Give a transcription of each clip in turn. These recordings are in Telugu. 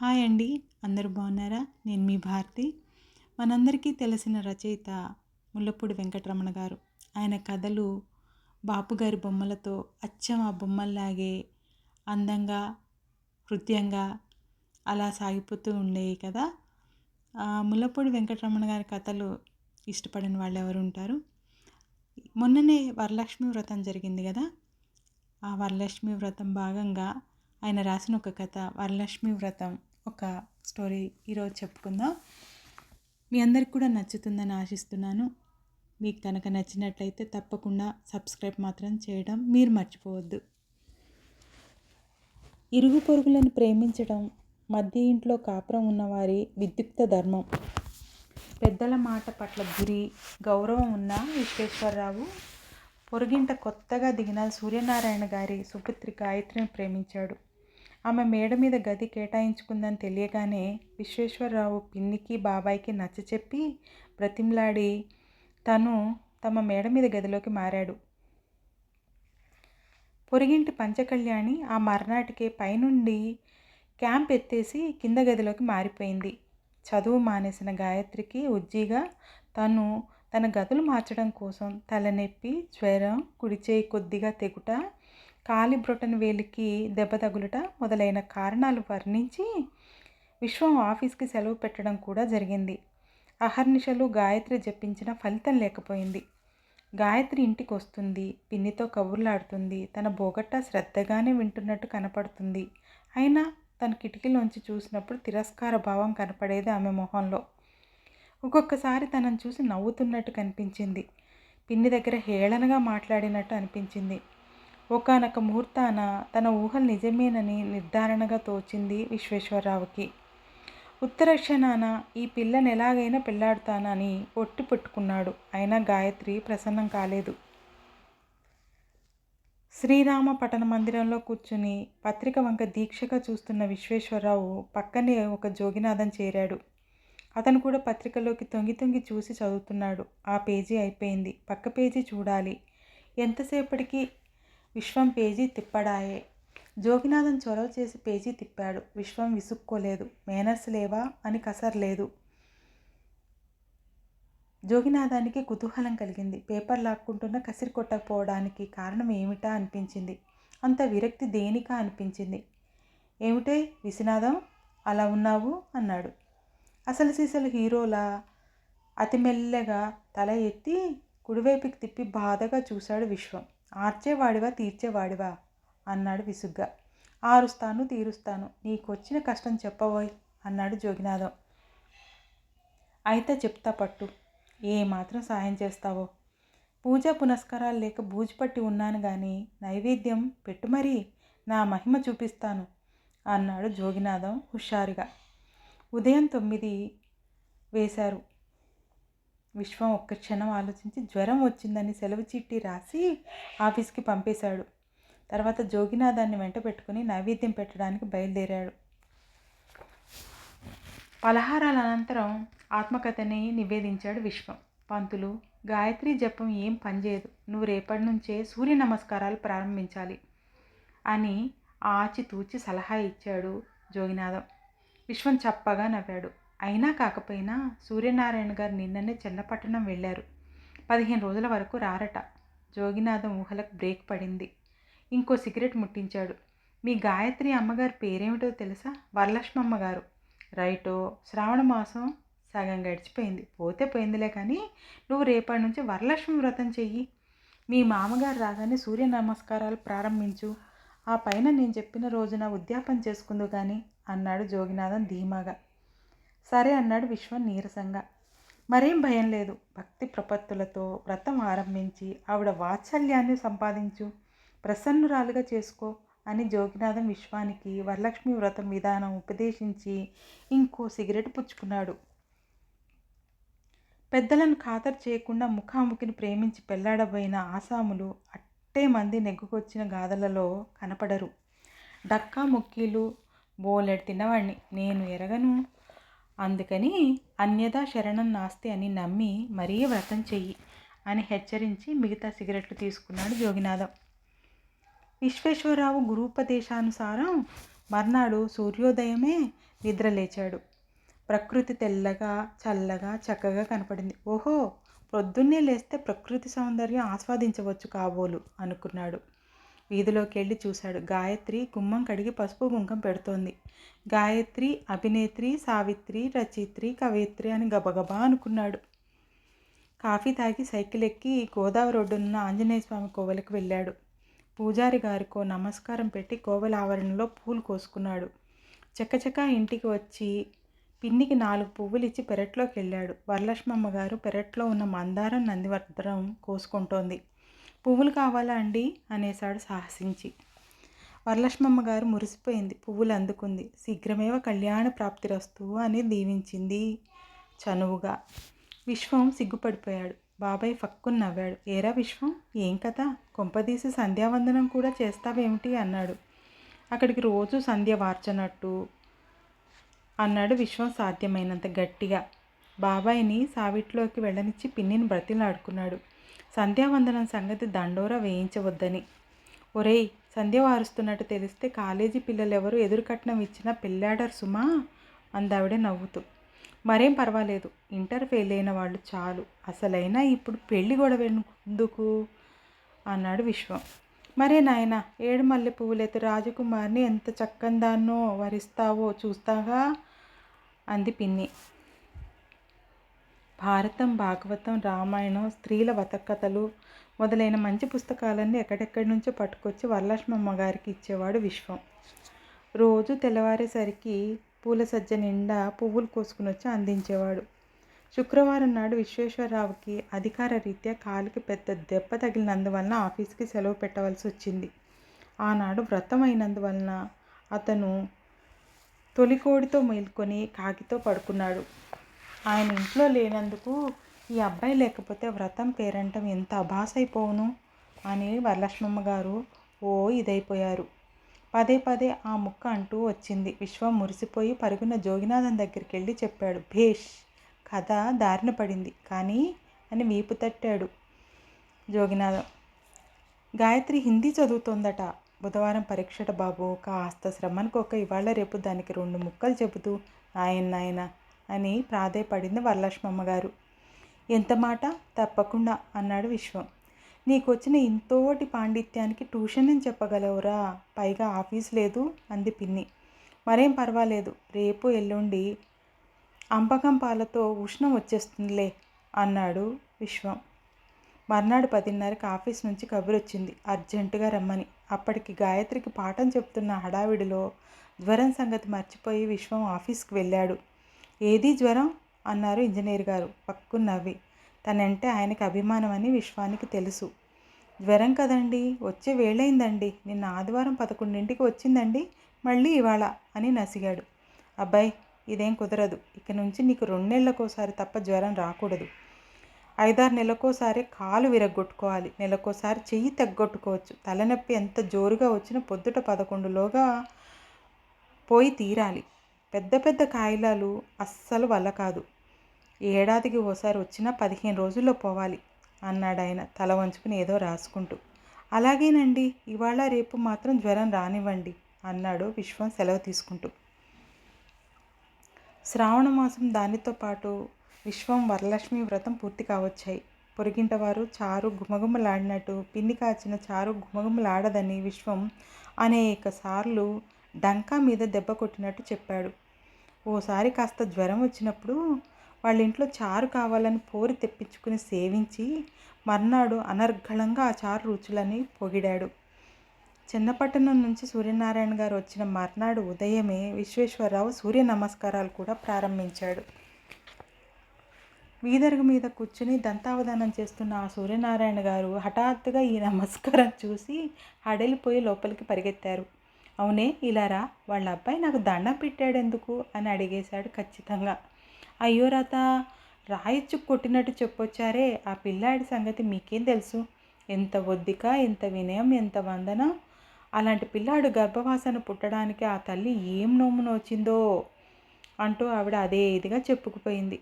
హాయ్ అండి. అందరూ బాగున్నారా? నేను మీ భారతి. మనందరికీ తెలిసిన రచయిత ముల్లపూడి వెంకటరమణ గారు. ఆయన కథలు బాపుగారి బొమ్మలతో అచ్చం ఆ బొమ్మల్లాగే అందంగా హృదయంగా అలా సాగిపోతూ ఉండేవి కదా. ఆ, ముల్లపూడి వెంకటరమణ గారి కథలు ఇష్టపడని వాళ్ళు ఎవరు ఉంటారు? మొన్ననే వరలక్ష్మి వ్రతం జరిగింది కదా. ఆ వరలక్ష్మి వ్రతం భాగంగా ఆయన రాసిన ఒక కథ వరలక్ష్మి వ్రతం. ఒక స్టోరీ ఈరోజు చెప్పుకుందాం. మీ అందరికి కూడా నచ్చుతుందని ఆశిస్తున్నాను. మీకు కనుక నచ్చినట్లయితే తప్పకుండా సబ్స్క్రైబ్ మాత్రం చేయడం మీరు మర్చిపోవద్దు. ఇరుగు పొరుగులను ప్రేమించడం మధ్య ఇంట్లో కాపురం ఉన్నవారి విద్యుక్త ధర్మం. పెద్దల మాట పట్ల గురి గౌరవం ఉన్న విశ్వేశ్వరరావు పొరుగింట కొత్తగా దిగిన సూర్యనారాయణ గారి సుపుత్రి గాయత్రిని ప్రేమించాడు. ఆమె మేడ మీద గది కేటాయించుకుందని తెలియగానే విశ్వేశ్వరరావు పిన్నికి బాబాయికి నచ్చచెప్పి బ్రతిమ్లాడి తను తమ మేడ మీద గదిలోకి మారాడు. పొరిగింటి పంచకళ్యాణి ఆ మర్నాటికే పైనుండి క్యాంప్ ఎత్తేసి కింద గదిలోకి మారిపోయింది. చదువు మానేసిన గాయత్రికి ఉజ్జీగా తను తన గదులు మార్చడం కోసం తలనొప్పి జ్వరం కుడిచేయి కొద్దిగా తెగుట కాలిబ్రొటన్ వేలికి దెబ్బ తగులుట మొదలైన కారణాలు వర్ణించి విశ్వం ఆఫీస్కి సెలవు పెట్టడం కూడా జరిగింది. అహర్నిశలు గాయత్రి జపించిన ఫలితం లేకపోయింది. గాయత్రి ఇంటికి వస్తుంది పిన్నితో కబుర్లాడుతుంది తన బోగట్టా శ్రద్ధగానే వింటున్నట్టు కనపడుతుంది. అయినా తన కిటికీలోంచి చూసినప్పుడు తిరస్కార భావం కనపడేది ఆమె మొహంలో. ఒక్కొక్కసారి తనను చూసి నవ్వుతున్నట్టు కనిపించింది. పిన్ని దగ్గర హేళనగా మాట్లాడినట్టు అనిపించింది. ఒకనొక ముహూర్తాన తన ఊహలు నిజమేనని నిర్ధారణగా తోచింది విశ్వేశ్వరరావుకి. ఉత్తర క్షణాన ఈ పిల్లని ఎలాగైనా పెళ్ళాడుతానని ఒట్టి పెట్టుకున్నాడు. అయినా గాయత్రి ప్రసన్నం కాలేదు. శ్రీరామ పట్టణ మందిరంలో కూర్చుని పత్రిక వంక దీక్షగా చూస్తున్న విశ్వేశ్వరరావు పక్కనే ఒక జోగినాథం చేరాడు. అతను కూడా పత్రికలోకి తొంగి తొంగి చూసి చదువుతున్నాడు. ఆ పేజీ అయిపోయింది. పక్క పేజీ చూడాలి. ఎంతసేపటికి విశ్వం పేజీ తిప్పడాయే. జోగినాథం చొరవ చేసి పేజీ తిప్పాడు. విశ్వం విసుక్కోలేదు. మేనర్స్ లేవా అని కసర్లేదు. జోగినాథానికి కుతూహలం కలిగింది. పేపర్ లాక్కుంటున్న కసిరి కొట్టకపోవడానికి కారణం ఏమిటా అనిపించింది. అంత విరక్తి దేనికా అనిపించింది. ఏమిటే విశ్వనాథం? అలా ఉన్నావు? అన్నాడు. అసలు సీసలు హీరోలా? అతి మెల్లగా తల ఎత్తి కుడివైపుకి తిప్పి బాధగా చూశాడు విశ్వం. ఆర్చేవాడివా తీర్చేవాడివా? అన్నాడు విసుగ్గా. ఆరుస్తాను తీరుస్తాను. నీకొచ్చిన కష్టం చెప్పబోయ్ అన్నాడు జోగినాథం. అయితే చెప్తా పట్టు. ఏ మాత్రం సాయం చేస్తావో? పూజా పునస్కారాలు లేక బూజుపట్టి ఉన్నాను కానీ నైవేద్యం పెట్టు మరీ. నా మహిమ చూపిస్తాను అన్నాడు జోగినాథం హుషారుగా. ఉదయం తొమ్మిది వేశారు. విశ్వం ఒక్క క్షణం ఆలోచించి జ్వరం వచ్చిందని సెలవు చీట్టి రాసి ఆఫీస్కి పంపేశాడు. తర్వాత జోగినాథాన్ని వెంట పెట్టుకుని నైవేద్యం పెట్టడానికి బయలుదేరాడు. పలహారాల అనంతరం ఆత్మకథని నివేదించాడు విశ్వం. పంతులు గాయత్రి జపం ఏం పనిచేయదు నువ్వు రేపటి నుంచే సూర్య నమస్కారాలు ప్రారంభించాలి అని ఆచితూచి సలహా ఇచ్చాడు జోగినాథం. విశ్వం చప్పగా నవ్వాడు. అయినా కాకపోయినా సూర్యనారాయణ గారు నిన్ననే చెన్నపట్టణం వెళ్ళారు. పదిహేను రోజుల వరకు రారట. జోగినాథం ఊహలకు బ్రేక్ పడింది. ఇంకో సిగరెట్ ముట్టించాడు. మీ గాయత్రి అమ్మగారి పేరేమిటో తెలుసా? వరలక్ష్మమ్మ గారు. రైటో శ్రావణ మాసం సగం గడిచిపోయింది. పోతే పోయిందిలే కానీ నువ్వు రేపటి నుంచి వరలక్ష్మి వ్రతం చెయ్యి. మీ మామగారు రాగానే సూర్య నమస్కారాలు ప్రారంభించు. ఆ పైన నేను చెప్పిన రోజున ఉద్యాపన చేసుకుందు కానీ అన్నాడు జోగినాథన్ ధీమాగా. సరే అన్నాడు విశ్వం నీరసంగా. మరేం భయం లేదు. భక్తి ప్రపత్తులతో వ్రతం ఆరంభించి ఆవిడ వాత్సల్యాన్ని సంపాదించు. ప్రసన్నురాలుగా చేసుకో అని జోగినాథం విశ్వానికి వరలక్ష్మి వ్రతం విధానం ఉపదేశించి ఇంకో సిగరెట్ పుచ్చుకున్నాడు. పెద్దలను ఖాతరు చేయకుండా ముఖాముఖిని ప్రేమించి పెళ్ళాడబోయిన ఆసాములు అట్టే మంది నెగ్గుకొచ్చిన గాథలలో కనపడరు. డక్కా ముక్కీలు బోలెడు తిన్నవాణ్ణి. నేను ఎరగను. అందుకని అన్యదా శరణం నాస్తి అని నమ్మి మరీ వ్రతం చెయ్యి అని హెచ్చరించి మిగతా సిగరెట్లు తీసుకున్నాడు జోగినాథం. విశ్వేశ్వరరావు గురూపదేశానుసారం మర్నాడు సూర్యోదయమే నిద్రలేచాడు. ప్రకృతి తెల్లగా చల్లగా చక్కగా కనపడింది. ఓహో పొద్దున్నే లేస్తే ప్రకృతి సౌందర్యం ఆస్వాదించవచ్చు కాబోలు అనుకున్నాడు. వీధిలోకి వెళ్ళి చూశాడు. గాయత్రి గుమ్మం కడిగి పసుపు కుంకం పెడుతోంది. గాయత్రి అభినేత్రి సావిత్రి రచయిత్రి కవయిత్రి అని గబగబా అనుకున్నాడు. కాఫీ తాగి సైకిల్ ఎక్కి గోదావరి రోడ్డున్న ఆంజనేయ స్వామి కోవెలకు వెళ్ళాడు. పూజారి గారికో నమస్కారం పెట్టి కోవెల ఆవరణలో పూలు కోసుకున్నాడు. చక్కచక్క ఇంటికి వచ్చి పిన్నికి నాలుగు పువ్వులు ఇచ్చి పెరట్లోకి వెళ్ళాడు. వరలక్ష్మమ్మ గారు పెరట్లో ఉన్న మందారం నందివర్ధనం కోసుకుంటోంది. పువ్వులు కావాలా అండి? అనేశాడు సాహసించి. వరలక్ష్మమ్మ గారు మురిసిపోయింది. పువ్వులు అందుకుంది. శీఘ్రమేవ కళ్యాణ ప్రాప్తిరస్తు అని దీవించింది చనువుగా. విశ్వం సిగ్గుపడిపోయాడు. బాబాయ్ ఫక్కును నవ్వాడు. ఏరా విశ్వం? ఏం కథ? కొంపదీసి సంధ్యావందనం కూడా చేస్తావేమిటి? అన్నాడు. అక్కడికి రోజు సంధ్య వార్చనట్టు అన్నాడు విశ్వం సాధ్యమైనంత గట్టిగా. బాబాయిని సావిట్లోకి వెళ్ళనిచ్చి పిన్నిని బ్రతిలాడుకున్నాడు. సంధ్యావందనం సంగతి దండోరా వేయించవద్దని. ఒరేయ్ సంధ్య వారుస్తున్నట్టు తెలిస్తే కాలేజీ పిల్లలెవరు ఎదురుకట్నం ఇచ్చిన ఇచ్చినా పెళ్ళాడరు సుమా? అందావిడ నవ్వుతూ. మరేం పర్వాలేదు ఇంటర్ ఫెయిల్ అయిన వాళ్ళు చాలు. అసలైనా ఇప్పుడు పెళ్ళి గొడవ ఎందుకు? అన్నాడు విశ్వం. మరే నాయన ఏడు మల్లె పువ్వులైతే రాజకుమార్ని ఎంత చక్కందాన్నో వరిస్తావో చూస్తాగా? అంది పిన్ని. భారతం భాగవతం రామాయణం స్త్రీల వతకథలు మొదలైన మంచి పుస్తకాలన్నీ ఎక్కడెక్కడి నుంచో పట్టుకొచ్చి వరలక్ష్మమ్మ గారికి ఇచ్చేవాడు విశ్వం. రోజు తెల్లవారేసరికి పూల సజ్జ నిండా పువ్వులు కోసుకుని వచ్చి అందించేవాడు. శుక్రవారం నాడు విశ్వేశ్వరరావుకి అధికార రీత్యా కాలికి పెద్ద దెబ్బ తగిలినందువలన ఆఫీస్కి సెలవు పెట్టవలసి వచ్చింది. ఆనాడు వ్రతం అయినందువలన అతను తొలికోడితో మేల్కొని కాకితో పడుకున్నాడు. ఆయన ఇంట్లో లేనందుకు ఈ అబ్బాయి లేకపోతే వ్రతం పేరంటం ఎంత అభాసైపోవును? అని వరలక్ష్మమ్మ గారు ఓ ఇదైపోయారు. పదే పదే ఆ ముక్క అంటూ వచ్చింది. విశ్వం మురిసిపోయి పరుగున జోగినాథన్ దగ్గరికి వెళ్ళి చెప్పాడు భేష్ కథ దారిన పడింది. కానీ అని వీపు తట్టాడు జోగినాథం. గాయత్రి హిందీ చదువుతోందట. బుధవారం పరీక్షట బాబు కాస్త శ్రమనుకోక ఇవాళ రేపు దానికి రెండు ముక్కలు చెబుతూ నాయన నాయన అని ప్రాధేయపడింది వరలక్ష్మమ్మ గారు. ఎంత మాట? తప్పకుండా అన్నాడు విశ్వం. నీకు వచ్చిన ఇంతోటి పాండిత్యానికి ట్యూషన్ అని చెప్పగలవురా? పైగా ఆఫీస్ లేదు అంది పిన్ని. మరేం పర్వాలేదు రేపు ఎల్లుండి అంపకం పాలతో ఉష్ణం వచ్చేస్తుందిలే అన్నాడు విశ్వం. మర్నాడు పదిన్నరకి ఆఫీస్ నుంచి కబురొచ్చింది. అర్జెంటుగా రమ్మని. అప్పటికి గాయత్రికి పాఠం చెప్తున్న హడావిడిలో జ్వరం సంగతి మర్చిపోయి విశ్వం ఆఫీస్కి వెళ్ళాడు. ఏది జ్వరం? అన్నారు ఇంజనీర్ గారు పక్కు నవ్వి. తనంటే ఆయనకి అభిమానం అని విశ్వానికి తెలుసు. జ్వరం కదండి? వచ్చే వేళైందండి. నిన్న ఆదివారం పదకొండింటికి వచ్చిందండి. మళ్ళీ ఇవాళ అని నసిగాడు. అబ్బాయి ఇదేం కుదరదు. ఇక నుంచి నీకు రెండు నెలలకోసారి తప్ప జ్వరం రాకూడదు. ఐదారు నెలకోసారి కాలు విరగొట్టుకోవాలి నెలకోసారి చెయ్యి తగ్గొట్టుకోవచ్చు. తలనొప్పి ఎంత జోరుగా వచ్చినా పొద్దుట పదకొండులోగా పోయి తీరాలి. పెద్ద పెద్ద కాయిలాలు అస్సలు వల్ల కాదు. ఏడాదికి ఓసారి వచ్చినా పదిహేను రోజుల్లో పోవాలి అన్నాడు ఆయన తల వంచుకుని ఏదో రాసుకుంటూ. అలాగేనండి ఇవాళ రేపు మాత్రం జ్వరం రానివ్వండి అన్నాడు విశ్వం సెలవు తీసుకుంటూ. శ్రావణ మాసం దానితో పాటు విశ్వం వరలక్ష్మి వ్రతం పూర్తి కావచ్చాయి. పొరిగింటవారు చారు గుమగుమలాడినట్టు పిన్ని కాచిన చారు గుమగుమలాడదని విశ్వం అనేక సార్లు డంకా మీద దెబ్బ కొట్టినట్టు చెప్పాడు. ఓసారి కాస్త జ్వరం వచ్చినప్పుడు వాళ్ళ ఇంట్లో చారు కావాలని పోరి తెప్పించుకుని సేవించి మర్నాడు అనర్ఘళంగా ఆ చారు రుచులని పొగిడాడు. చిన్నపట్టణం నుంచి సూర్యనారాయణ గారు వచ్చిన మర్నాడు ఉదయమే విశ్వేశ్వరరావు సూర్య నమస్కారాలు కూడా ప్రారంభించాడు. వీధరుగు మీద కూర్చుని దంతావధానం చేస్తున్న ఆ సూర్యనారాయణ గారు హఠాత్తుగా ఈ నమస్కారం చూసి హడలిపోయి లోపలికి పరిగెత్తారు. అవునే ఇలా రా. వాళ్ళ అబ్బాయి నాకు దండం పెట్టాడెందుకు? అని అడిగేశాడు ఖచ్చితంగా. అయ్యో రాత రాయిచ్చు కొట్టినట్టు చెప్పొచ్చారే. ఆ పిల్లాడి సంగతి మీకేం తెలుసు? ఎంత ఒద్దిక ఎంత వినయం ఎంత వందనం? అలాంటి పిల్లాడు గర్భవాసన పుట్టడానికి ఆ తల్లి ఏం నోము నోచిందో అంటూ ఆవిడ అదే ఇదిగా చెప్పుకుపోయింది.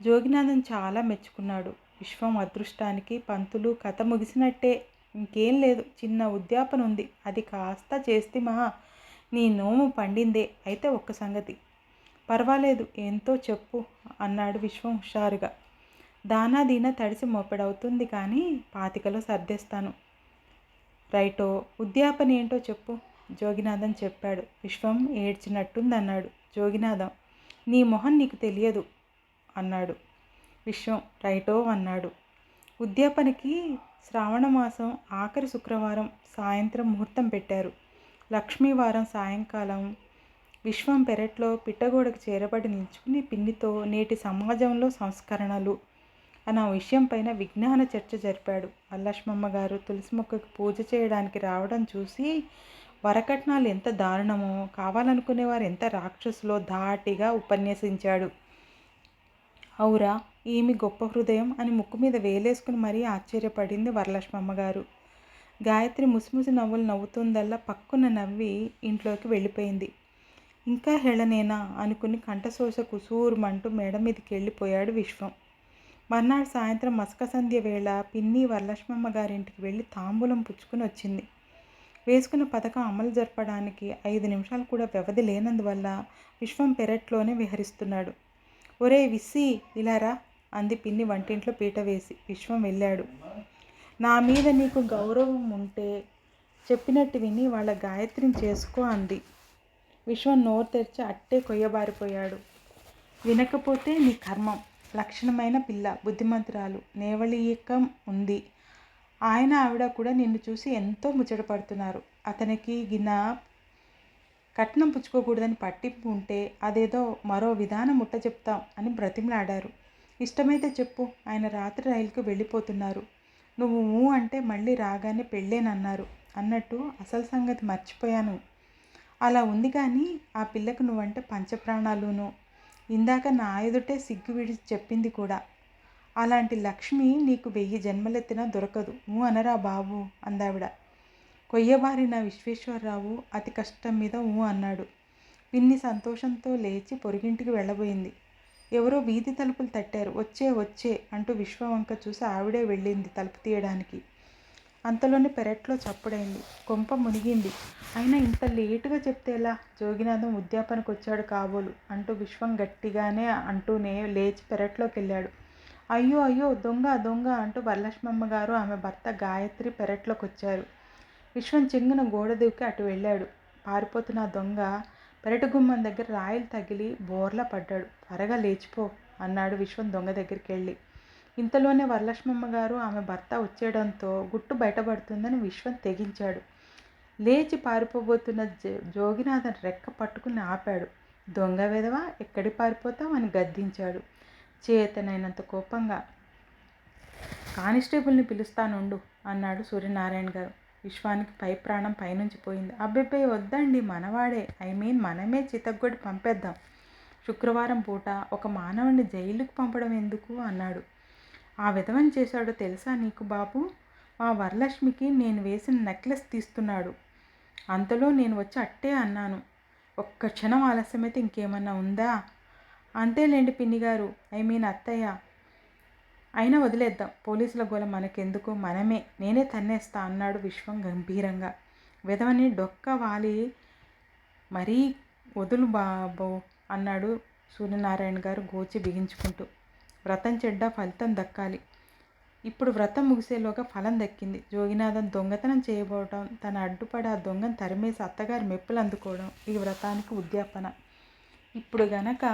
జోగినాథన్ చాలా మెచ్చుకున్నాడు. విశ్వం అదృష్టానికి పంతులు కథ ముగిసినట్టే. ఇంకేం లేదు చిన్న ఉద్యాపన ఉంది. అది కాస్త చేస్తే మహా నీ నోము పండిందే. అయితే ఒక్క సంగతి. పర్వాలేదు ఎంతో చెప్పు అన్నాడు విశ్వం హుషారుగా. దానా దీనా తడిసి మోపెడవుతుంది కానీ పాతికలో సర్దేస్తాను. రైటో ఉద్యాపన ఏంటో చెప్పు జోగినాథం చెప్పాడు. విశ్వం ఏడ్చినట్టుంది అన్నాడు జోగినాథం నీ మొహం నీకు తెలియదు అన్నాడు. విశ్వం రైటో అన్నాడు. ఉద్యాపనకి శ్రావణమాసం ఆఖరి శుక్రవారం సాయంత్రం ముహూర్తం పెట్టారు. లక్ష్మీవారం సాయంకాలం విశ్వం పెరట్లో పిట్టగోడకు చేరబడి నిల్చుకుని పిన్నితో నేటి సమాజంలో సంస్కరణలు. అన్న విషయం పైన విజ్ఞాన చర్చ జరిపాడు. అల్లక్ష్మమ్మ గారు తులసి మొక్కకు పూజ చేయడానికి రావడం చూసి వరకట్నాలు ఎంత దారుణమో కావాలనుకునేవారు ఎంత రాక్షసులో ధాటిగా ఉపన్యసించాడు. అవురా ఈమె గొప్ప హృదయం అని ముక్కు మీద వేలేసుకుని మరీ ఆశ్చర్యపడింది వరలక్ష్మమ్మ గారు గాయత్రి ముసిముసి నవ్వులు నవ్వుతుందల్లా పక్కున నవ్వి ఇంట్లోకి వెళ్ళిపోయింది. ఇంకా హేళనేనా? అనుకుని కంఠశోష కుసూరుమంటూ మేడ మీదకి వెళ్ళిపోయాడు విశ్వం. మర్నాడు సాయంత్రం మసక సంధ్య వేళ పిన్ని వరలక్ష్మమ్మ గారింటికి వెళ్ళి తాంబూలం పుచ్చుకుని వచ్చింది. వేసుకున్న పథకం అమలు జరపడానికి ఐదు నిమిషాలు కూడా వ్యవధి లేనందువల్ల విశ్వం పెరట్లోనే విహరిస్తున్నాడు. ఒరే విస్సి ఇలారా అంది పిన్ని వంటింట్లో పీట వేసి. విశ్వం వెళ్ళాడు. నా మీద నీకు గౌరవం ఉంటే చెప్పినట్టు విని వాళ్ళ గాయత్రిని చేసుకో అంది. విశ్వం నోరు తెరిచి అట్టే కొయ్యబారిపోయాడు. వినకపోతే నీ కర్మం. లక్షణమైన పిల్ల బుద్ధిమంతురాలు నేవళీయకం ఉంది. ఆయన ఆవిడ కూడా నిన్ను చూసి ఎంతో ముచ్చటపడుతున్నారు అతనికి గిన కట్నం పుచ్చుకోకూడదని పట్టింపు ఉంటే అదేదో మరో విధానం ముట్ట చెప్తాం అని బ్రతిమలాడారు. ఇష్టమైతే చెప్పు ఆయన రాత్రి రైలుకు వెళ్ళిపోతున్నారు. నువ్వు ఊ అంటే మళ్ళీ రాగానే పెళ్ళేనన్నారు అన్నట్టు అసలు సంగతి మర్చిపోయాను. అలా ఉంది కానీ ఆ పిల్లకు నువ్వంటే పంచప్రాణాలును. ఇందాక నా ఎదుటే సిగ్గు విడిచి చెప్పింది కూడా. అలాంటి లక్ష్మి నీకు వెయ్యి జన్మలెత్తినా దొరకదు. ఊ అనరా బాబు అందావిడ. కొయ్యబారిన విశ్వేశ్వరరావు అతి కష్టం మీద ఊ అన్నాడు. పిన్ని సంతోషంతో లేచి పొరుగింటికి వెళ్ళబోయింది. ఎవరో వీధి తలుపులు తట్టారు. వచ్చే వచ్చే అంటూ విశ్వవంక చూసి ఆవిడే వెళ్ళింది తలుపు తీయడానికి. అంతలోనే పెరట్లో చప్పుడైంది. కొంప మునిగింది. అయినా ఇంత లేటుగా చెప్తే ఎలా? జోగినాథం ఉద్యాపనకు వచ్చాడు కాబోలు అంటూ విశ్వం గట్టిగానే అంటూనే లేచి పెరట్లోకి వెళ్ళాడు అయ్యో అయ్యో దొంగ దొంగ అంటూ వరలక్ష్మమ్మ గారు ఆమె భర్త గాయత్రి పెరట్లోకి వచ్చారు విశ్వం చెంగున గోడ దూకి అటు వెళ్ళాడు. పారిపోతున్న దొంగ పెరటి గుమ్మం దగ్గర రాయిలు తగిలి బోర్లా పడ్డాడు. త్వరగా లేచిపో అన్నాడు విశ్వం దొంగ దగ్గరికి వెళ్ళి ఇంతలోనే వరలక్ష్మమ్మ గారు ఆమె భర్త వచ్చేయడంతో గుట్టు బయటపడుతుందని విశ్వం తెగించాడు. లేచి పారిపోబోతున్న జోగినాథన్ రెక్క పట్టుకుని ఆపాడు. దొంగ విధవా ఎక్కడి పారిపోతావు అని గద్దించాడు. చేతనైనంత కోపంగా కానిస్టేబుల్ని పిలుస్తానుండు అన్నాడు సూర్యనారాయణ గారు. విశ్వానికి పై ప్రాణం పైనుంచి పోయింది. అబ్బెబ్బే వద్దండి మనవాడే. ఐ మీన్ మనమే చితగ్గొడి పంపేద్దాం. శుక్రవారం పూట ఒక మానవుడిని జైలుకు పంపడం ఎందుకు? అన్నాడు. ఆ విధమని చేశాడో తెలుసా నీకు బాబు? మా వరలక్ష్మికి నేను వేసిన నెక్లెస్ తీస్తున్నాడు. అంతలో నేను వచ్చి అట్టే అన్నాను. ఒక్క క్షణం ఆలస్యమైతే ఇంకేమన్నా ఉందా? అంతేలేండి పిన్ని గారు ఐ మీన్ అత్తయ్య అయినా వదిలేద్దాం. పోలీసుల గోల మనకెందుకు? మనమే. నేనే తన్నేస్తా అన్నాడు విశ్వం గంభీరంగా. విధవని డొక్క వాలి మరీ వదులు బాబో అన్నాడు సూర్యనారాయణ గారు గోచి బిగించుకుంటూ. వ్రతం చెడ్డ ఫలితం దక్కాలి. ఇప్పుడు వ్రతం ముగిసేలోగా ఫలం దక్కింది. జోగినాథన్ దొంగతనం చేయబోవడం తన అడ్డుపడి ఆ దొంగను తరిమేసి అత్తగారి మెప్పులు అందుకోవడం ఈ వ్రతానికి ఉద్యాపన. ఇప్పుడు గనక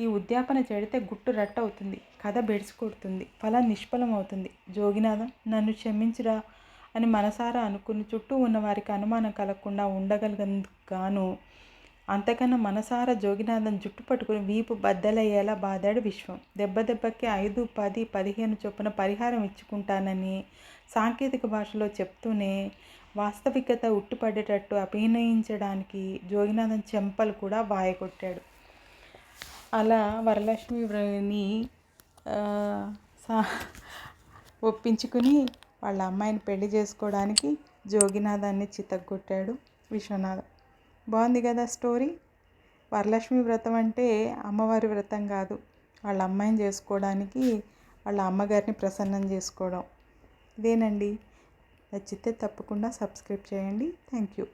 ఈ ఉద్యాపన చెడితే గుట్టు రట్టవుతుంది కథ బెడిసికొడుతుంది ఫలం నిష్ఫలం అవుతుంది జోగినాథం నన్ను క్షమించురా అని మనసారా అనుకుని చుట్టూ ఉన్న వారికి అనుమానం కలగకుండా ఉండగలిగేందుకు గాను అంతకన్నా మనసారా జోగినాథం జుట్టు పట్టుకుని వీపు బద్దలయ్యేలా బాధాడు విశ్వం. దెబ్బ దెబ్బకి ఐదు పది పదిహేను చొప్పున పరిహారం ఇచ్చుకుంటానని సాంకేతిక భాషలో చెప్తూనే వాస్తవికత ఉట్టిపడేటట్టు అభినయించడానికి జోగినాథం చెంపలు కూడా వాయగొట్టాడు. అలా వరలక్ష్మి సా ఒప్పించుకుని వాళ్ళ అమ్మాయిని పెళ్ళి చేసుకోవడానికి జోగినాథాన్ని చితగ్గొట్టాడు విశ్వనాథం. బాగుంది కదా స్టోరీ? వరలక్ష్మి వ్రతం అంటే అమ్మవారి వ్రతం కాదు. వాళ్ళ అమ్మాయిని చేసుకోవడానికి వాళ్ళ అమ్మగారిని ప్రసన్నం చేసుకోవడం. ఇదేనండి. నచ్చితే తప్పకుండా సబ్స్క్రైబ్ చేయండి. Thank you.